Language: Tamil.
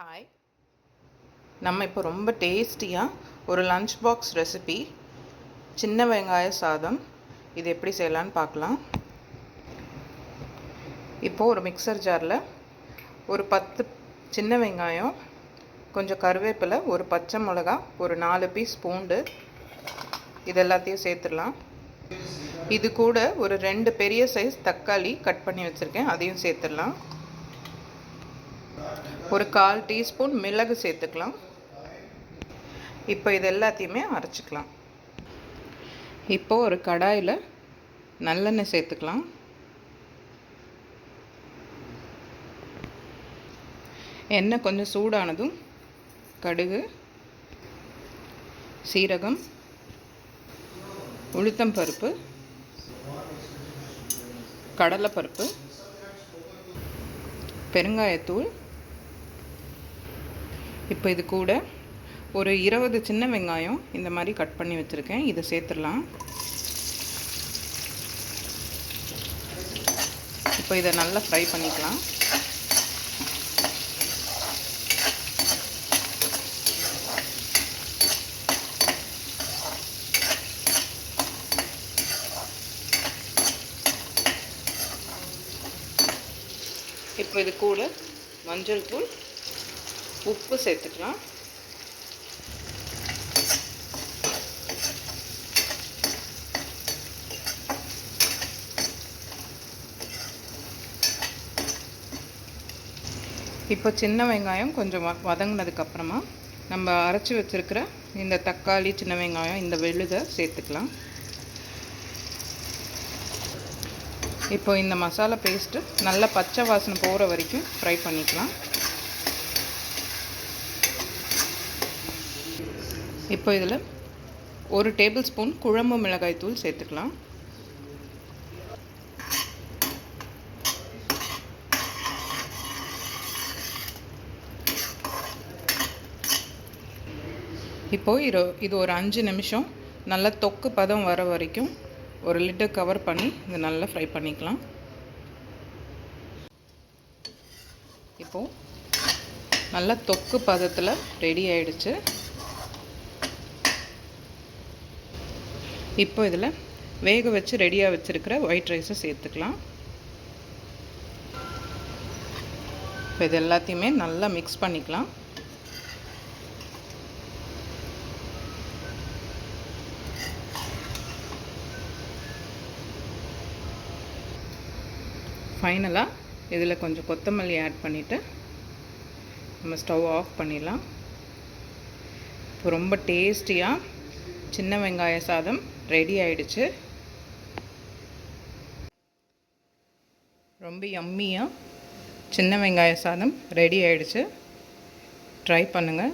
ஹாய் நம்ம இப்போ ரொம்ப டேஸ்டியாக ஒரு லஞ்ச் பாக்ஸ் ரெசிபி சின்ன வெங்காய சாதம். இது எப்படி செய்யலான்னு பார்க்கலாம். இப்போது ஒரு மிக்சர் ஜாரில் ஒரு பத்து சின்ன வெங்காயம் கொஞ்சம் கருவேப்பிலை ஒரு பச்சை மிளகா ஒரு நாலு பீஸ் பூண்டு. இது எல்லாத்தையும் சேர்த்துடலாம். இது கூட ஒரு ரெண்டு பெரிய சைஸ் தக்காளி கட் பண்ணி வச்சுருக்கேன். அதையும் சேர்த்துடலாம். ஒரு கால் டீஸ்பூன் மிளகு சேர்த்துக்கலாம். இப்போ இது எல்லாத்தையுமே அரைச்சிக்கலாம். இப்போது ஒரு கடாயில் நல்லெண்ணெய் சேர்த்துக்கலாம். எண்ணெய் கொஞ்சம் சூடானதும் கடுகு சீரகம் உளுத்தம் பருப்பு கடலைப்பருப்பு பெருங்காயத்தூள் இப்போ இது கூட ஒரு இருபது சின்ன வெங்காயம் இந்த மாதிரி கட் பண்ணி வச்சுருக்கேன். இதை சேர்த்துடலாம். இப்போ இதை நல்லா ஃப்ரை பண்ணிக்கலாம். இப்போ இது கூட மஞ்சள் தூள் உப்பு சேர்த்துக்கலாம். இப்போ சின்ன வெங்காயம் கொஞ்சம் வ வதங்கினதுக்கப்புறமா நம்ம அரைச்சி வச்சுருக்கிற இந்த தக்காளி சின்ன வெங்காயம் இந்த வெளுதை சேர்த்துக்கலாம். இப்போ இந்த மசாலா பேஸ்ட்டு நல்லா பச்சை வாசனை போகிற வரைக்கும் ஃப்ரை பண்ணிக்கலாம். இப்போ இதில் ஒரு டேபிள் ஸ்பூன் குழம்பு மிளகாய் தூள் சேர்த்துக்கலாம். இப்போது இது இது ஒரு அஞ்சு நிமிஷம். நல்லா தொக்கு பதம் வர வரைக்கும் ஒரு லிட்டை கவர் பண்ணி இதை நல்லா ஃப்ரை பண்ணிக்கலாம். இப்போது நல்லா தொக்கு பதத்தில் ரெடி ஆயிடுச்சு. இப்போ இதில் வேக வச்சு ரெடியாக வச்சுருக்கிற ஒயிட் ரைஸை சேர்த்துக்கலாம். இப்போ இது எல்லாத்தையுமே நல்லா மிக்ஸ் பண்ணிக்கலாம். ஃபைனலாக இதில் கொஞ்சம் கொத்தமல்லி ஆட் பண்ணிவிட்டு நம்ம ஸ்டவ் ஆஃப் பண்ணிடலாம். இப்போ ரொம்ப டேஸ்டியாக சின்ன வெங்காய சாதம் ரெடி ஆயிடுச்சு. ரொம்ப யம்மியாக சின்ன வெங்காய சாதம் ரெடி ஆயிடுச்சு. ட்ரை பண்ணுங்கள்